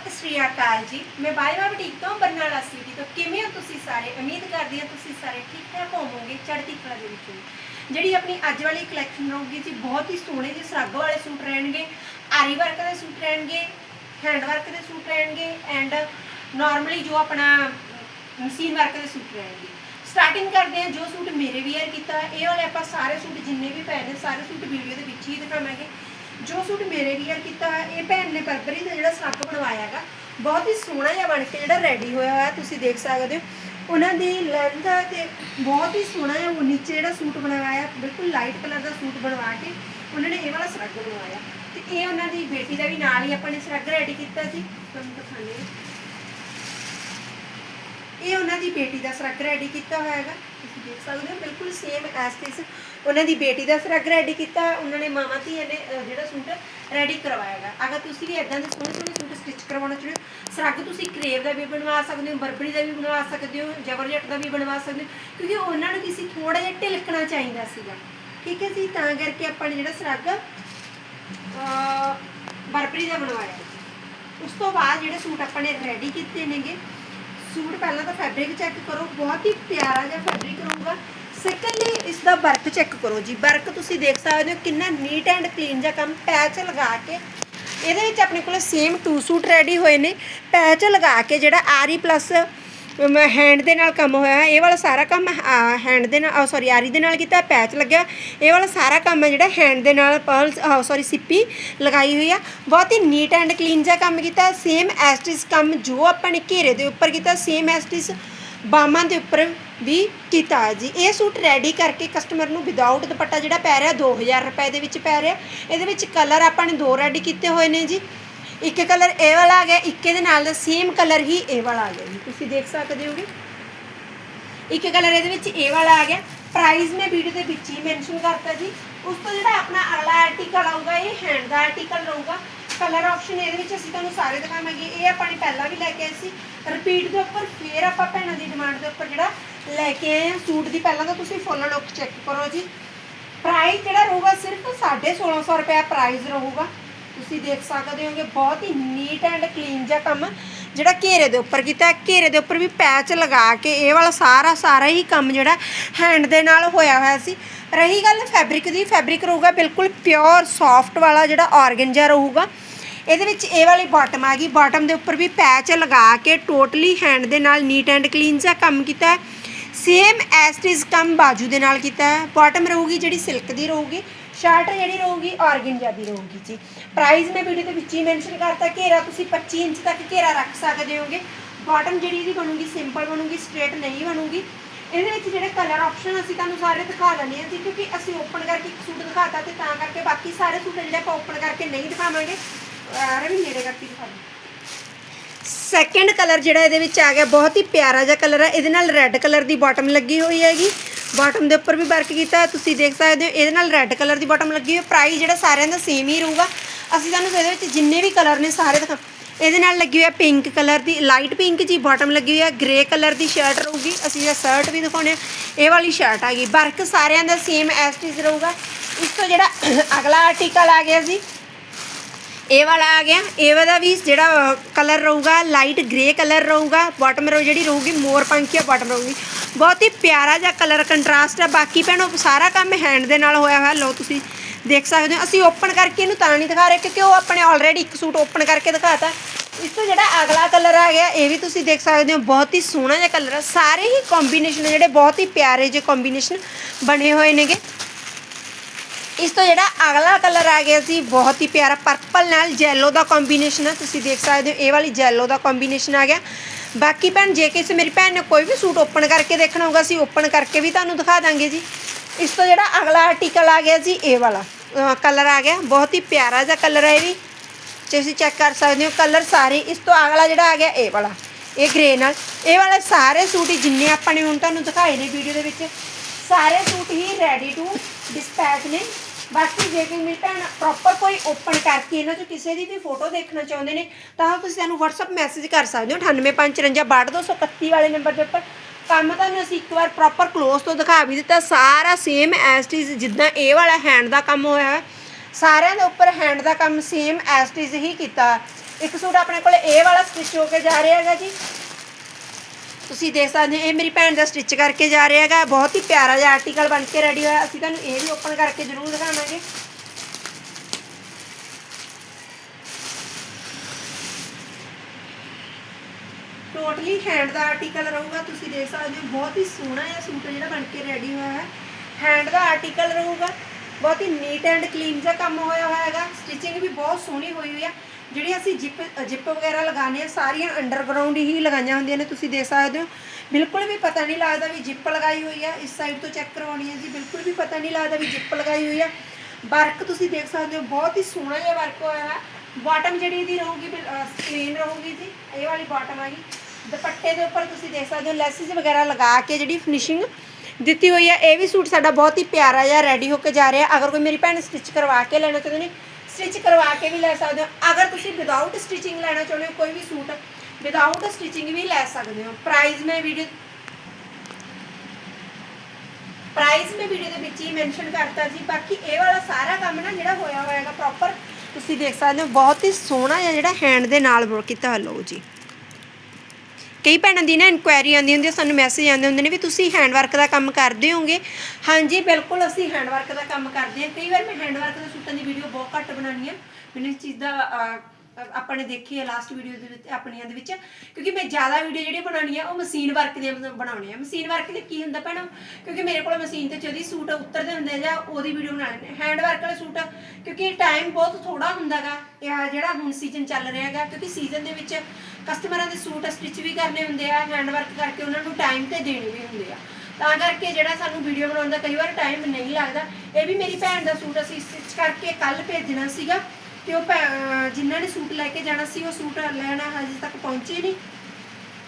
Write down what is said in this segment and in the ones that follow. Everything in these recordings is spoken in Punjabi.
ਸਤਿ ਸ਼੍ਰੀ ਅਕਾਲ ਜੀ। ਮੈਂ ਬਾਈਵਾ ਬੁਟੀਕ ਤੋਂ ਬਰਨਾਲਾ ਸਿਟੀ ਤੋਂ ਕਿਵੇਂ ਹੋ ਤੁਸੀਂ ਸਾਰੇ? ਉਮੀਦ ਕਰਦੀ ਹਾਂ ਤੁਸੀਂ ਸਾਰੇ ਠੀਕ ਠਾਕ ਹੋਵੋਗੇ ਚੜ੍ਹਦੀ ਕਲਾ ਦੇ ਵਿੱਚ। ਜਿਹੜੀ ਆਪਣੀ ਅੱਜ ਵਾਲੀ ਕਲੈਕਸ਼ਨ ਰਹੂਗੀ ਜੀ, ਬਹੁਤ ਹੀ ਸੋਹਣੇ ਜਿਹੇ ਸਰਗ ਵਾਲੇ ਸੂਟ ਰਹਿਣਗੇ। ਆਰੀ ਵਰਕ ਦੇ ਸੂਟ ਰਹਿਣਗੇ ਹੈਂਡ ਵਰਕ ਦੇ ਸੂਟ ਰਹਿਣਗੇ ਐਂਡ ਨਾਰਮਲੀ ਜੋ ਆਪਣਾ ਮਸ਼ੀਨ ਵਰਕ ਦੇ ਸੂਟ ਰਹਿਣਗੇ। ਸਟਾਰਟਿੰਗ ਕਰਦੇ ਹਾਂ, ਜੋ ਸੂਟ ਮੇਰੇ ਵੀਅਰ ਕੀਤਾ, ਇਹ ਵਾਲੇ ਆਪਾਂ ਸਾਰੇ ਸੂਟ ਜਿੰਨੇ ਵੀ ਪਏ ਨੇ, ਸਾਰੇ ਸੂਟ ਵੀਡੀਓ ਦੇ ਵਿੱਚ ਹੀ ਦਿਖਾਵਾਂਗੇ। ਜੋ ਸੂਟ ਮੇਰੇ ਵੀਅਰ ਕੀਤਾ ਹੈ, ਇਹ ਭੈਣ ਨੇ ਬਰਬਰੀ ਦਾ ਜਿਹੜਾ ਸੱਪ ਬਣਵਾਇਆ ਹੈਗਾ। ਬਹੁਤ ਹੀ ਸੋਹਣਾ ਜਿਹਾ ਬਣ ਕੇ ਜਿਹੜਾ ਰੈਡੀ ਹੋਇਆ ਹੋਇਆ ਤੁਸੀਂ ਦੇਖ ਸਕਦੇ ਹੋ। ਉਹਨਾਂ ਦੀ ਲੈਂਥ ਤੇ ਬਹੁਤ ਹੀ ਸੋਹਣਾ ਹੈ ਉਹ ਨੀਚੇ ਜਿਹੜਾ ਸੂਟ ਬਣਵਾਇਆ ਬਿਲਕੁਲ ਲਾਈਟ ਕਲਰ ਦਾ ਸੂਟ ਬਣਵਾ ਕੇ ਉਹਨਾਂ ਨੇ ਇਹ ਵਾਲਾ ਸਰਗ ਬਣਵਾਇਆ। ਤੇ ਇਹ ਉਹਨਾਂ ਦੀ ਬੇਟੀ ਦਾ ਵੀ ਨਾਲ ਹੀ ਆਪਾਂ ਨੇ ਸਰਗ ਰੈਡੀ ਕੀਤਾ ਜੀ ਤੁਹਾਨੂੰ ਦਿਖਾਉਂਦੇ ਹਾਂ। ਇਹ ਉਹਨਾਂ ਦੀ ਬੇਟੀ ਦਾ ਸਰਗ ਰੈਡੀ ਕੀਤਾ ਹੋਇਆ ਹੈਗਾ। ਤੁਸੀਂ ਦੇਖ ਸਕਦੇ ਹੋ ਬਿਲਕੁਲ ਸੇਮ ਐਸ ਟਿਸ ਉਹਨਾਂ ਦੀ ਬੇਟੀ ਦਾ ਸਰਗ ਰੈਡੀ ਕੀਤਾ ਉਹਨਾਂ ਨੇ ਮਾਮਾ ਧੀਆਂ ਨੇ ਅਹ, ਜਿਹੜਾ ਸੂਟ ਰੈਡੀ ਕਰਵਾਇਆ ਹੈਗਾ। ਅਗਰ ਤੁਸੀਂ ਵੀ ਇਦਾਂ ਦੇ ਸੋਹਣੇ ਸੋਹਣੇ ਸੂਟ ਸਟਿਚ ਕਰਵਾਉਣਾ ਚਾਹੁੰਦੇ ਹੋ ਸਰਗ ਤੁਸੀਂ ਕਰੇਵ ਦਾ ਵੀ ਬਣਵਾ ਸਕਦੇ ਹੋ ਬਰਬਰੀ ਦਾ ਵੀ ਬਣਵਾ ਸਕਦੇ ਹੋ ਜਬਰਜੱਟ ਦਾ ਵੀ ਬਣਵਾ ਸਕਦੇ ਹੋ ਕਿਉਂਕਿ ਉਹਨਾਂ ਨੂੰ ਤੁਸੀਂ ਥੋੜਾ ਜਿਹਾ ਢਿਲਕਣਾ ਚਾਹੀਦਾ ਸੀਗਾ। ਠੀਕ ਹੈ ਜੀ? ਤਾਂ ਕਰਕੇ ਆਪਾਂ ਨੇ ਜਿਹੜਾ ਸਰਗ ਅਹ, ਬਰਬਰੀ ਦਾ ਬਣਵਾਇਆ। ਉਸ ਤੋਂ ਬਾਅਦ ਜਿਹੜੇ ਸੂਟ ਆਪਾਂ ਨੇ ਰੈਡੀ ਕੀਤੇ ਨੇਗੇ ਸੂਟ ਪਹਿਲਾਂ ਤਾਂ ਫੈਬਰਿਕ ਚੈੱਕ ਕਰੋ, ਬਹੁਤ ਹੀ ਪਿਆਰਾ ਜਿਹਾ ਫੈਬਰਿਕ ਰਹੂਗਾ। ਸੈਕੰਡਲੀ ਇਸ ਦਾ ਵਰਕ ਚੈੱਕ ਕਰੋ ਜੀ। ਵਰਕ ਤੁਸੀਂ ਦੇਖ ਸਕਦੇ ਹੋ ਕਿੰਨਾ ਨੀਟ ਐਂਡ ਕਲੀਨ ਜਿਹਾ ਕੰਮ ਪੈਚ ਲਗਾ ਕੇ। ਇਹਦੇ ਵਿੱਚ ਆਪਣੇ ਕੋਲ ਸੇਮ ਟੂ ਸੂਟ ਰੈਡੀ ਹੋਏ ਨੇ। ਪੈਚ ਲਗਾ ਕੇ ਜਿਹੜਾ ਆਰੀ ਪਲੱਸ ਹੈਂਡ ਦੇ ਨਾਲ ਕੰਮ ਹੋਇਆ, ਇਹ ਵਾਲਾ ਸਾਰਾ ਕੰਮ ਹੈਂਡ ਦੇ ਨਾਲ ਸੌਰੀ ਆਰੀ ਦੇ ਨਾਲ ਕੀਤਾ ਪੈਚ ਲੱਗਿਆ। ਇਹ ਵਾਲਾ ਸਾਰਾ ਕੰਮ ਹੈ ਜਿਹੜਾ ਹੈਂਡ ਦੇ ਨਾਲ ਪਰਲ ਸੌਰੀ ਸਿੱਪੀ ਲਗਾਈ ਹੋਈ ਆ। ਬਹੁਤ ਹੀ ਨੀਟ ਐਂਡ ਕਲੀਨ ਜਿਹਾ ਕੰਮ ਕੀਤਾ ਸੇਮ ਐਸਟਿਸ ਕੰਮ ਜੋ ਆਪਾਂ ਨੇ ਘੇਰੇ ਦੇ ਉੱਪਰ ਕੀਤਾ ਸੇਮ ਐਸਟਿਸ ਬਾਹਾਂ ਦੇ ਉੱਪਰ ਵੀ ਕੀਤਾ ਜੀ। ਇਹ ਸੂਟ ਰੈਡੀ ਕਰਕੇ ਕਸਟਮਰ ਨੂੰ ਵਿਦਆਊਟ ਦੁਪੱਟਾ ਜਿਹੜਾ ਪੈ ਰਿਹਾ 2000 ਰੁਪਏ ਦੇ ਵਿੱਚ ਪੈ ਰਿਹਾ। ਇਹਦੇ ਵਿੱਚ ਕਲਰ ਆਪਾਂ ਨੇ ਦੋ ਰੈਡੀ ਕੀਤੇ ਹੋਏ ਨੇ ਜੀ। ਇੱਕ ਕਲਰ ਇਹ ਵਾਲਾ ਆ ਗਿਆ, ਇੱਕ ਇਹਦੇ ਨਾਲ ਦਾ ਸੇਮ ਕਲਰ ਹੀ ਇਹ ਵਾਲਾ ਆ ਗਿਆ ਜੀ। ਤੁਸੀਂ ਦੇਖ ਸਕਦੇ ਹੋਗੇ। ਇੱਕ ਕਲਰ ਇਹਦੇ ਵਿੱਚ ਇਹ ਵਾਲਾ ਆ ਗਿਆ। ਪ੍ਰਾਈਸ ਮੈਂ ਵੀਡੀਓ ਦੇ ਵਿੱਚ ਹੀ ਮੈਂਸ਼ਨ ਕਰਤਾ ਜੀ। ਉਸ ਤੋਂ ਜਿਹੜਾ ਆਪਣਾ ਅਗਲਾ ਆਰਟੀਕਲ ਆਊਗਾ, ਇਹ ਹੈਂਡ ਦਾ ਆਰਟੀਕਲ ਰਹੂਗਾ। ਕਲਰ ਆਪਸ਼ਨ ਇਹਦੇ ਵਿੱਚ ਅਸੀਂ ਤੁਹਾਨੂੰ ਸਾਰੇ ਦਿਖਾਵਾਂਗੇ। ਇਹ ਆਪਾਂ ਨੇ ਪਹਿਲਾਂ ਵੀ ਲੈ ਕੇ ਆਏ ਸੀ। ਰਿਪੀਟ ਦੇ ਉੱਪਰ ਫੇਰ ਆਪਾਂ ਭੈਣਾਂ ਦੀ ਡਿਮਾਂਡ ਦੇ ਉੱਪਰ ਜਿਹੜਾ ਲੈ ਕੇ ਆਏ ਆ ਸੂਟ ਦੀ ਪਹਿਲਾਂ ਤਾਂ ਤੁਸੀਂ ਫੁੱਲ ਲੁੱਕ ਚੈੱਕ ਕਰੋ ਜੀ। ਪ੍ਰਾਈਸ ਜਿਹੜਾ ਰਹੂਗਾ ਸਿਰਫ 1650 ਰੁਪਏ ਪ੍ਰਾਈਸ ਰਹੂਗਾ। ਤੁਸੀਂ ਦੇਖ ਸਕਦੇ ਹੋਗੇ, ਬਹੁਤ ਹੀ ਨੀਟ ਐਂਡ ਕਲੀਨ ਜਿਹਾ ਕੰਮ ਜਿਹੜਾ ਘੇਰੇ ਦੇ ਉੱਪਰ ਕੀਤਾ ਘੇਰੇ ਦੇ ਉੱਪਰ ਵੀ ਪੈਚ ਲਗਾ ਕੇ ਇਹ ਵਾਲਾ ਸਾਰਾ ਸਾਰਾ ਹੀ ਕੰਮ ਜਿਹੜਾ ਹੈਂਡ ਦੇ ਨਾਲ ਹੋਇਆ ਹੋਇਆ ਸੀ। ਰਹੀ ਗੱਲ ਫੈਬਰਿਕ ਦੀ ਫੈਬਰਿਕ ਰਹੂਗਾ ਬਿਲਕੁਲ ਪਿਓਰ ਸੌਫਟ ਵਾਲਾ ਜਿਹੜਾ ਆਰਗਨਜਾ ਰਹੂਗਾ। ਇਹਦੇ ਵਿੱਚ ਇਹ ਵਾਲੀ ਬਾਟਮ ਆ ਗਈ। ਬਾਟਮ ਦੇ ਉੱਪਰ ਵੀ ਪੈਚ ਲਗਾ ਕੇ ਟੋਟਲੀ ਹੈਂਡ ਦੇ ਨਾਲ ਨੀਟ ਐਂਡ ਕਲੀਨ ਜਿਹਾ ਕੰਮ ਕੀਤਾ ਹੈ। ਸੇਮ ਐਸਟਿਸ ਕੰਮ ਬਾਜੂ ਦੇ ਨਾਲ ਕੀਤਾ ਹੈ। ਬਾਟਮ ਰਹੂਗੀ ਜਿਹੜੀ ਸਿਲਕ ਦੀ ਰਹੂਗੀ। ਸ਼ਰਟ ਜਿਹੜੀ ਰਹੂਗੀ ਆਰਗਨਜਾ ਦੀ ਰਹੂਗੀ ਜੀ। ਪ੍ਰਾਈਸ ਮੈਂ ਵੀਡੀਓ ਦੇ ਵਿੱਚ ਹੀ ਮੈਂਸ਼ਨ ਕਰਤਾ, ਘੇਰਾ ਤੁਸੀਂ 25 ਇੰਚ ਤੱਕ ਘੇਰਾ ਰੱਖ ਸਕਦੇ ਹੋਗੇ। ਬਾਟਮ ਜਿਹੜੀ ਇਹਦੀ ਬਣੂਗੀ ਸਿੰਪਲ ਬਣੂਗੀ ਸਟ੍ਰੇਟ ਨਹੀਂ ਬਣੂਗੀ। ਇਹਦੇ ਵਿੱਚ ਜਿਹੜੇ ਕਲਰ ਆਪਸ਼ਨ ਅਸੀਂ ਤੁਹਾਨੂੰ ਸਾਰੇ ਦਿਖਾ ਦਿੰਦੇ ਹਾਂ ਜੀ, ਕਿਉਂਕਿ ਅਸੀਂ ਓਪਨ ਕਰਕੇ ਇੱਕ ਸੂਟ ਦਿਖਾਤਾ ਤੇ ਤਾਂ ਕਰਕੇ ਬਾਕੀ ਸਾਰੇ ਸੂਟ ਜਿਹੜੇ ਆਪਾਂ ਓਪਨ ਕਰਕੇ ਨਹੀਂ ਦਿਖਾਵਾਂਗੇ। ਰਵੀ ਨੇੜੇ ਕਰਕੇ ਦਿਖਾ ਦਿਓ। ਸੈਕੰਡ ਕਲਰ ਜਿਹੜਾ ਇਹਦੇ ਵਿੱਚ ਆ ਗਿਆ, ਬਹੁਤ ਹੀ ਪਿਆਰਾ ਜਿਹਾ ਕਲਰ ਹੈ। ਇਹਦੇ ਨਾਲ ਰੈੱਡ ਕਲਰ ਦੀ ਬਾਟਮ ਲੱਗੀ ਹੋਈ ਹੈਗੀ। ਬਾਟਮ ਦੇ ਉੱਪਰ ਵੀ ਵਰਕ ਕੀਤਾ ਤੁਸੀਂ ਦੇਖ ਸਕਦੇ ਹੋ, ਇਹਦੇ ਨਾਲ ਰੈੱਡ ਕਲਰ ਦੀ ਬਾਟਮ ਲੱਗੀ ਹੋਈ ਪ੍ਰਾਈਸ ਜਿਹੜਾ ਸਾਰਿਆਂ ਦਾ ਸੇਮ ਹੀ ਰਹੂਗਾ। ਅਸੀਂ ਤੁਹਾਨੂੰ ਇਹਦੇ ਵਿੱਚ ਜਿੰਨੇ ਵੀ ਕਲਰ ਨੇ ਸਾਰੇ ਦਿਖਾ ਇਹਦੇ ਨਾਲ ਲੱਗੀ ਹੋਈ ਹੈ ਪਿੰਕ ਕਲਰ ਦੀ ਲਾਈਟ ਪਿੰਕ ਜੀ ਬਾਟਮ ਲੱਗੀ ਹੋਈ ਹੈ। ਗ੍ਰੇ ਕਲਰ ਦੀ ਸ਼ਰਟ ਰਹੂਗੀ। ਅਸੀਂ ਇਹ ਸ਼ਰਟ ਵੀ ਦਿਖਾਉਣੇ ਆ ਇਹ ਵਾਲੀ ਸ਼ਰਟ ਆ ਗਈ। ਵਰਕ ਸਾਰਿਆਂ ਦਾ ਸੇਮ ਐਸਟਿਸ ਰਹੂਗਾ। ਇਸ ਤੋਂ ਜਿਹੜਾ ਅਗਲਾ ਆਰਟੀਕਲ ਆ ਗਿਆ ਜੀ, ਇਹ ਵਾਲਾ ਆ ਗਿਆ। ਇਹ ਵਾਲਾ ਵੀ ਜਿਹੜਾ ਕਲਰ ਰਹੂਗਾ ਲਾਈਟ ਗ੍ਰੇ ਕਲਰ ਰਹੂਗਾ। ਬਾਟਮ ਰੋ ਜਿਹੜੀ ਰਹੂਗੀ ਮੋਰ ਪੰਖੀਆ ਬਾਟਮ ਰਹੂਗੀ ਬਹੁਤ ਹੀ ਪਿਆਰਾ ਜਿਹਾ ਕਲਰ ਕੰਟਰਾਸਟ ਹੈ ਬਾਕੀ ਭੈਣੋ, ਸਾਰਾ ਕੰਮ ਹੈਂਡ ਦੇ ਨਾਲ ਹੋਇਆ ਹੋਇਆ। ਲੋ ਤੁਸੀਂ ਦੇਖ ਸਕਦੇ ਹੋ। ਅਸੀਂ ਓਪਨ ਕਰਕੇ ਇਹਨੂੰ ਤਾਂ ਨਹੀਂ ਦਿਖਾ ਰਹੇ, ਕਿਉਂਕਿ ਉਹ ਆਪਣੇ ਆਲਰੇਡੀ ਇੱਕ ਸੂਟ ਓਪਨ ਕਰਕੇ ਦਿਖਾਤਾ। ਇਸ ਤੋਂ ਜਿਹੜਾ ਅਗਲਾ ਕਲਰ ਆ ਗਿਆ, ਇਹ ਵੀ ਤੁਸੀਂ ਦੇਖ ਸਕਦੇ ਹੋ। ਬਹੁਤ ਹੀ ਸੋਹਣਾ ਜਿਹਾ ਕਲਰ ਹੈ ਸਾਰੇ ਹੀ ਕੰਬੀਨੇਸ਼ਨ ਜਿਹੜੇ ਬਹੁਤ ਹੀ ਪਿਆਰੇ ਜਿਹੇ ਕੰਬੀਨੇਸ਼ਨ ਬਣੇ ਹੋਏ ਨੇਗੇ। ਇਸ ਤੋਂ ਜਿਹੜਾ ਅਗਲਾ ਕਲਰ ਆ ਗਿਆ ਸੀ, ਬਹੁਤ ਹੀ ਪਿਆਰਾ ਪਰਪਲ ਨਾਲ ਜੈਲੋ ਦਾ ਕੰਬੀਨੇਸ਼ਨ ਹੈ ਤੁਸੀਂ ਦੇਖ ਸਕਦੇ ਹੋ, ਇਹ ਵਾਲੀ ਜੈਲੋ ਦਾ ਕੰਬੀਨੇਸ਼ਨ ਆ ਗਿਆ। ਬਾਕੀ ਭੈਣ, ਜੇ ਕਿਸੇ ਮੇਰੀ ਭੈਣ ਨੇ ਕੋਈ ਵੀ ਸੂਟ ਓਪਨ ਕਰਕੇ ਦੇਖਣਾ ਹੋਊਗਾ, ਅਸੀਂ ਓਪਨ ਕਰਕੇ ਵੀ ਤੁਹਾਨੂੰ ਦਿਖਾ ਦਾਂਗੇ ਜੀ। ਇਸ ਤੋਂ ਜਿਹੜਾ ਅਗਲਾ ਆਰਟੀਕਲ ਆ ਗਿਆ ਜੀ, ਇਹ ਵਾਲਾ। ਕਲਰ ਆ ਗਿਆ, ਬਹੁਤ ਹੀ ਪਿਆਰਾ ਜਿਹਾ ਕਲਰ ਹੈ ਇਹ ਵੀ। ਤੁਸੀਂ ਚੈੱਕ ਕਰ ਸਕਦੇ ਹੋ ਕਲਰ ਸਾਰੇ, ਇਸ ਤੋਂ ਅਗਲਾ ਜਿਹੜਾ ਆ ਗਿਆ, ਇਹ ਵਾਲਾ। ਇਹ ਗ੍ਰੇ ਨਾਲ। ਇਹ ਵਾਲੇ ਸਾਰੇ ਸੂਟ ਹੀ ਜਿੰਨੇ ਆਪਾਂ ਨੇ ਹੁਣ ਤੁਹਾਨੂੰ ਦਿਖਾਏ ਨੇ ਵੀਡੀਓ ਦੇ ਵਿੱਚ, ਸਾਰੇ ਸੂਟ ਹੀ ਰੈਡੀ ਟੂ ਡਿਸਪੈਚ ਨੇ। ਬਾਕੀ ਜੇ ਕੋਈ ਮੇਰੀ ਭੈਣ ਪ੍ਰੋਪਰ ਕੋਈ ਓਪਨ ਕਰਕੇ ਇਹਨਾਂ ਚੋਂ ਕਿਸੇ ਦੀ ਵੀ ਫੋਟੋ ਦੇਖਣਾ ਚਾਹੁੰਦੇ ਨੇ, ਤਾਂ ਤੁਸੀਂ ਸਾਨੂੰ WhatsApp ਮੈਸੇਜ ਕਰ ਸਕਦੇ ਹੋ 9855523231 ਵਾਲੇ ਨੰਬਰ ਦੇ ਉੱਪਰ। ਕੰਮ ਤੁਹਾਨੂੰ ਅਸੀਂ ਇੱਕ ਵਾਰ ਪ੍ਰੋਪਰ ਕਲੋਜ਼ ਤੋਂ ਦਿਖਾ ਵੀ ਦਿੱਤਾ, ਸਾਰਾ ਸੇਮ ਐਸਟੀਜ਼ ਜਿੱਦਾਂ ਇਹ ਵਾਲਾ ਹੈਂਡ ਦਾ ਕੰਮ ਹੋਇਆ ਹੈ, ਸਾਰਿਆਂ ਦੇ ਉੱਪਰ ਹੈਂਡ ਦਾ ਕੰਮ ਸੇਮ ਐਸਟੀਜ਼ ਹੀ ਕੀਤਾ। ਇੱਕ ਸੂਟ ਆਪਣੇ ਕੋਲ ਇਹ ਵਾਲਾ ਸਟਿਚ ਹੋ ਕੇ ਜਾ ਰਿਹਾ ਹੈਗਾ ਜੀ। ਤੁਸੀਂ ਦੇਖ ਸਕਦੇ ਹੋ, ਇਹ ਮੇਰੀ ਭੈਣ ਦਾ ਸਟਿਚ ਕਰਕੇ ਜਾ ਰਿਹਾ ਹੈਗਾ। ਬਹੁਤ ਹੀ ਪਿਆਰਾ ਜਿਹਾ ਆਰਟੀਕਲ ਬਣ ਕੇ ਰੈਡੀ ਹੋਇਆ। ਅਸੀਂ ਤੁਹਾਨੂੰ ਇਹ ਵੀ ਓਪਨ ਕਰਕੇ ਜ਼ਰੂਰ ਦਿਖਾਵਾਂਗੇ। ਟੋਟਲੀ ਹੈਂਡ ਦਾ ਆਰਟੀਕਲ ਰਹੂਗਾ। ਤੁਸੀਂ ਦੇਖ ਸਕਦੇ ਹੋ, ਬਹੁਤ ਹੀ ਸੋਹਣਾ ਜਿਹਾ ਸੂਟ ਜਿਹੜਾ ਬਣ ਕੇ ਰੈਡੀ ਹੋਇਆ ਹੈ। ਹੈਂਡ ਦਾ ਆਰਟੀਕਲ ਰਹੂਗਾ। ਬਹੁਤ ਹੀ ਨੀਟ ਐਂਡ ਕਲੀਨ ਜਿਹਾ ਕੰਮ ਹੋਇਆ ਹੋਇਆ ਹੈਗਾ। ਸਟਿਚਿੰਗ ਵੀ ਬਹੁਤ ਸੋਹਣੀ ਹੋਈ ਹੋਈ ਆ। ਜਿਹੜੀ ਅਸੀਂ ਜਿਪ ਜਿਪ ਵਗੈਰਾ ਲਗਾਉਂਦੇ ਆ, ਸਾਰੀਆਂ ਅੰਡਰਗਰਾਉਂਡ ਹੀ ਲਗਾਈਆਂ ਹੁੰਦੀਆਂ ਨੇ, ਤੁਸੀਂ ਦੇਖ ਸਕਦੇ ਹੋ। ਬਿਲਕੁਲ ਵੀ ਪਤਾ ਨਹੀਂ ਲੱਗਦਾ ਵੀ ਜਿਪ ਲਗਾਈ ਹੋਈ ਆ। ਇਸ ਸਾਈਡ ਤੋਂ ਚੈੱਕ ਕਰਵਾਉਣੀ ਹੈ ਜੀ, ਬਿਲਕੁਲ ਵੀ ਪਤਾ ਨਹੀਂ ਲੱਗਦਾ ਵੀ ਜਿਪ ਲਗਾਈ ਹੋਈ ਆ। ਵਰਕ ਤੁਸੀਂ ਦੇਖ ਸਕਦੇ ਹੋ, ਬਹੁਤ ਹੀ ਸੋਹਣਾ ਜਿਹਾ ਵਰਕ ਹੋਇਆ ਹੈ ਬਾਟਮ ਜਿਹੜੀ ਇਹਦੀ ਰਹੂਗੀ ਪਲੇਨ ਰਹੂਗੀ ਜੀ, ਇਹ ਵਾਲੀ ਬਾਟਮ ਆਗੀ ਦੁਪੱਟੇ ਦੇ ਉੱਪਰ ਤੁਸੀਂ ਦੇਖ ਸਕਦੇ ਹੋ, ਲੈਸਿਸ ਵਗੈਰਾ ਲਗਾ ਕੇ ਜਿਹੜੀ ਫਿਨਿਸ਼ਿੰਗ ਦਿੱਤੀ ਹੋਈ ਹੈ। ਇਹ ਵੀ ਸੂਟ ਸਾਡਾ ਬਹੁਤ ਹੀ ਪਿਆਰਾ ਜਿਹਾ ਰੈਡੀ ਹੋ ਕੇ ਜਾ ਰਿਹਾ। ਅਗਰ ਕੋਈ ਮੇਰੀ ਭੈਣ ਸਟਿਚ ਕਰਵਾ ਕੇ ਲੈਣਾ ਚਾਹੁੰਦੇ ਨੇ ਸਟਿਚ ਕਰਵਾ ਕੇ ਵੀ ਲੈ ਸਕਦੇ ਹੋ। ਅਗਰ ਤੁਸੀਂ ਵਿਦਆਊਟ ਸਟਿਚਿੰਗ ਲੈਣਾ ਚਾਹੁੰਦੇ ਹੋ, ਕੋਈ ਵੀ ਸੂਟ ਵਿਦਆਊਟ ਸਟਿਚਿੰਗ ਵੀ ਲੈ ਸਕਦੇ ਹੋ। ਪ੍ਰਾਈਸ ਮੈਂ ਵੀਡੀਓ ਪ੍ਰਾਈਸ ਮੈਂ ਵੀਡੀਓ ਦੇ ਵਿੱਚ ਹੀ ਮੈਂਸ਼ਨ ਕਰਤਾ ਜੀ। ਬਾਕੀ ਇਹ ਵਾਲਾ ਸਾਰਾ ਕੰਮ ਨਾ ਜਿਹੜਾ ਹੋਇਆ ਹੋਇਆਗਾ ਪ੍ਰੋਪਰ ਤੁਸੀਂ ਦੇਖ ਸਕਦੇ ਹੋ, ਬਹੁਤ ਹੀ ਸੋਹਣਾ ਜਿਹਾ ਜਿਹੜਾ ਹੈਂਡ ਦੇ ਨਾਲ ਵਰਕ ਕੀਤਾ ਲਓ ਜੀ। ਕਈ ਭੈਣਾਂ ਦੀ ਨਾ ਇਨਕੁਆਇਰੀ ਆਉਂਦੀ ਹੁੰਦੀ ਹੈ ਸਾਨੂੰ ਮੈਸੇਜ ਆਉਂਦੇ ਹੁੰਦੇ ਨੇ ਵੀ ਤੁਸੀਂ ਹੈਂਡ ਵਰਕ ਦਾ ਕੰਮ ਕਰਦੇ ਹੋਗੇ ਹਾਂਜੀ, ਬਿਲਕੁਲ ਅਸੀਂ ਹੈਂਡ ਵਰਕ ਦਾ ਕੰਮ ਕਰਦੇ ਹਾਂ। ਕਈ ਵਾਰ ਮੈਂ ਹੈਂਡ ਵਰਕ ਦੇ ਸੂਟਾਂ ਦੀ ਵੀਡੀਓ ਬਹੁਤ ਘੱਟ ਬਣਾਉਣੀ ਆ ਮੈਨੂੰ ਇਸ ਚੀਜ਼ ਦਾ ਅਹ, ਆਪਾਂ ਨੇ ਦੇਖੀ ਹੈ ਲਾਸਟ ਵੀਡੀਓ ਦੇ ਵਿੱਚ ਆਪਣੀਆਂ ਦੇ ਵਿੱਚ। ਕਿਉਂਕਿ ਮੈਂ ਜ਼ਿਆਦਾ ਵੀਡੀਓ ਜਿਹੜੀ ਬਣਾਉਣੀ ਆ ਉਹ ਮਸ਼ੀਨ ਵਰਕ ਦੀਆਂ ਬਣਾਉਣੀ ਆ। ਮਸ਼ੀਨ ਵਰਕ ਦੇ ਕੀ ਹੁੰਦਾ ਭੈਣੋ? ਕਿਉਂਕਿ ਮੇਰੇ ਕੋਲ ਮਸ਼ੀਨ ਤੇ ਜਦੀ ਸੂਟ ਉਤਰਦੇ ਹੁੰਦੇ ਆ ਜਾਂ ਉਹਦੀ ਵੀਡੀਓ ਬਣਾ ਲੈਂਦੇ ਹੈਂਡ ਵਰਕ ਵਾਲੇ ਸੂਟ ਕਿਉਂਕਿ ਟਾਈਮ ਬਹੁਤ ਥੋੜਾ ਹੁੰਦਾਗਾ। ਇਹ ਜਿਹੜਾ ਹੁਣ ਸੀਜ਼ਨ ਚੱਲ ਰਿਹਾ ਹੈਗਾ। ਕਿਉਂਕਿ ਸੀਜ਼ਨ ਦੇ ਵਿੱਚ ਕਸਟਮਰਾਂ ਦੇ ਸੂਟ ਸਟਿਚ ਵੀ ਕਰਨੇ ਹੁੰਦੇ ਆ ਹੈਂਡ ਵਰਕ ਕਰਕੇ ਉਹਨਾਂ ਨੂੰ ਟਾਈਮ ਤੇ ਦੇਣੇ ਵੀ ਹੁੰਦੇ ਆ। ਤਾਂ ਕਰਕੇ ਜਿਹੜਾ ਸਾਨੂੰ ਵੀਡੀਓ ਬਣਾਉਣ ਦਾ ਕਈ ਵਾਰ ਟਾਈਮ ਨਹੀਂ ਲੱਗਦਾ। ਇਹ ਵੀ ਮੇਰੀ ਭੈਣ ਦਾ ਸੂਟ ਅਸੀਂ ਸਟਿਚ ਕਰਕੇ ਕੱਲ ਭੇਜਣਾ ਸੀਗਾ। ਤੇ ਉਹ ਭੈ- ਜਿਨ੍ਹਾਂ ਨੇ ਸੂਟ ਲੈ ਕੇ ਜਾਣਾ ਸੀ, ਉਹ ਸੂਟ ਲੈਣਾ ਹਜੇ ਤੱਕ ਪਹੁੰਚੇ ਨਹੀਂ।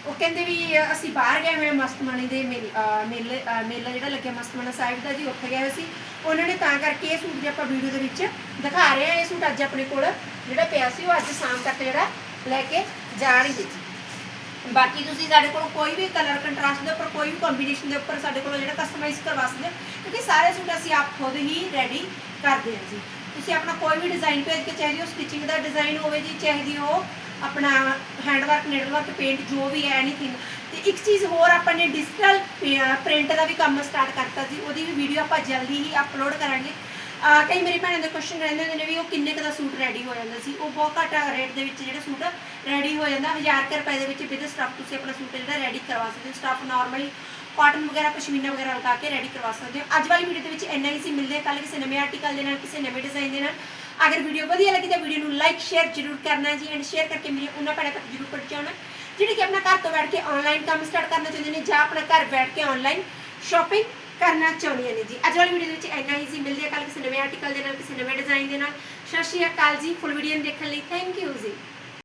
ਉਹ ਕਹਿੰਦੇ ਵੀ ਅਸੀਂ ਬਾਹਰ ਗਏ ਹੋਏ ਹਾਂ ਮਸਤਮਾਨੀ ਦੇ ਮੇਲ- ਅਹ ਮੇਲੇ ਅਹ ਮੇਲਾ ਜਿਹੜਾ ਲੱਗਿਆ ਮਸਤਮਾਣਾ ਸਾਹਿਬ ਦਾ ਜੀ, ਉੱਥੇ ਗਏ ਹੋਏ ਸੀ। ਉਹਨਾਂ ਨੇ ਤਾਂ ਕਰਕੇ ਇਹ ਸੂਟ ਜੇ ਆਪਾਂ ਵੀਡੀਓ ਦੇ ਵਿੱਚ ਦਿਖਾ ਰਹੇ ਹਾਂ, ਇਹ ਸੂਟ ਅੱਜ ਆਪਣੇ ਕੋਲ ਜਿਹੜਾ ਪਿਆ ਸੀ, ਉਹ ਅੱਜ ਸ਼ਾਮ ਤੱਕ ਜਿਹੜਾ ਲੈ ਕੇ ਜਾਣਗੇ ਜੀ ਬਾਕੀ ਤੁਸੀਂ ਸਾਡੇ ਕੋਲ ਕੋਈ ਵੀ ਕਲਰ ਕੰਟਰਾਸਟ ਦੇ ਉੱਪਰ, ਕੋਈ ਵੀ ਕੰਬੀਨੇਸ਼ਨ ਦੇ ਉੱਪਰ ਸਾਡੇ ਕੋਲ ਜਿਹੜਾ ਕਸਟਮਾਈਜ਼ ਕਰਵਾ ਸਕਦੇ ਹੋ, ਕਿਉਂਕਿ ਸਾਰੇ ਸੂਟ ਅਸੀਂ ਆਪ ਖੁਦ ਹੀ ਰੈਡੀ ਕਰਦੇ ਹਾਂ ਜੀ। ਤੁਸੀਂ ਆਪਣਾ ਕੋਈ ਵੀ ਡਿਜ਼ਾਈਨ ਭੇਜ ਕੇ ਚਾਹੀਦੀ ਉਹ ਸਟਿਚਿੰਗ ਦਾ ਡਿਜ਼ਾਈਨ ਹੋਵੇ ਜੀ ਚਾਹੀਦੀ ਉਹ ਆਪਣਾ hand work needle work paint ਜੋ ਵੀ ਹੈ ਐਨੀਥਿੰਗ ਤੇ ਇੱਕ ਚੀਜ਼ ਹੋਰ ਆਪਾਂ ਨੇ ਡਿਜੀਟਲ ਪ੍ਰਿੰਟ ਦਾ ਵੀ ਕੰਮ ਸਟਾਰਟ ਕਰਤਾ ਸੀ ਉਹਦੀ ਵੀ ਵੀਡੀਓ ਆਪਾਂ ਜਲਦੀ ਹੀ ਅਪਲੋਡ ਕਰਾਂਗੇ। ਕਈ ਮੇਰੀ ਭੈਣਾਂ ਦੇ ਕੁਐਸਚਨ ਰਹਿੰਦੇ ਹੁੰਦੇ ਨੇ ਵੀ ਉਹ ਕਿੰਨੇ ਕੁ ਦਾ ਸੂਟ ਰੈਡੀ ਹੋ ਜਾਂਦਾ ਸੀ? ਉਹ ਬਹੁਤ ਘੱਟ ਰੇਟ ਦੇ ਵਿੱਚ ਜਿਹੜਾ ਸੂਟ ਰੈਡੀ ਹੋ ਜਾਂਦਾ 1000 ਕੁ ਰੁਪਏ ਦੇ ਵਿੱਚ ਵਿਦ ਸਟਫ ਤੁਸੀਂ ਆਪਣਾ ਸੂਟ ਜਿਹੜਾ ਰੈਡੀ ਕਰਵਾ ਸਕਦੇ ਹੋ। ਸਟਫ ਨਾਰਮਲੀ ਕਾਟਨ ਵਗੈਰਾ, ਪਸ਼ਮੀਨਾ ਵਗੈਰਾ ਲਗਾ ਕੇ ਰੈਡੀ ਕਰਵਾ ਸਕਦੇ ਹੋ। ਅੱਜ ਵਾਲੀ ਵੀਡੀਓ ਦੇ ਵਿੱਚ ਇੰਨਾ ਹੀ ਸੀ। ਮਿਲਦੇ ਕੱਲ ਕਿਸੇ ਨਵੇਂ ਆਰਟੀਕਲ ਦੇ ਨਾਲ, ਕਿਸੇ ਨਵੇਂ ਡਿਜ਼ਾਈਨ ਦੇ ਨਾਲ। ਅਗਰ ਵੀਡੀਓ ਵਧੀਆ ਲੱਗੀ ਤਾਂ ਵੀਡੀਓ ਨੂੰ ਲਾਈਕ ਸ਼ੇਅਰ ਜ਼ਰੂਰ ਕਰਨਾ ਜੀ ਐਂਡ ਸ਼ੇਅਰ ਕਰਕੇ ਮੇਰੀ ਉਹਨਾਂ ਭੈਣਾਂ ਤੱਕ ਜ਼ਰੂਰ ਪਹੁੰਚਾਉਣਾ। ਜਿਹੜੇ ਕਿ ਆਪਣਾ ਘਰ ਤੋਂ ਬੈਠ ਕੇ ਆਨਲਾਈਨ ਕੰਮ ਸਟਾਰਟ ਕਰਨਾ ਚਾਹੁੰਦੇ ਨੇ ਜਾਂ ਆਪਣਾ ਘਰ ਬੈਠ ਕੇ ਆਨਲਾਈਨ ਸ਼ਾਪਿੰਗ ਕਰਨਾ ਚਾਹੁੰਦੀਆਂ ਨੇ ਜੀ। ਅੱਜ ਵਾਲੀ ਵੀਡੀਓ ਦੇ ਵਿੱਚ ਇੰਨਾ ਹੀ ਸੀ। ਮਿਲਦੇ ਆ ਕੱਲ ਕਿਸੇ ਨਵੇਂ ਆਰਟੀਕਲ ਦੇ ਨਾਲ, ਕਿਸੇ ਨਵੇਂ ਡਿਜ਼ਾਈਨ ਦੇ ਨਾਲ। ਸਤਿ ਸ਼੍ਰੀ ਅਕਾਲ ਜੀ। ਫੁੱਲ ਵੀਡੀਓ ਨੂੰ ਦੇਖਣ ਲਈ ਥੈਂਕ ਯੂ ਜੀ।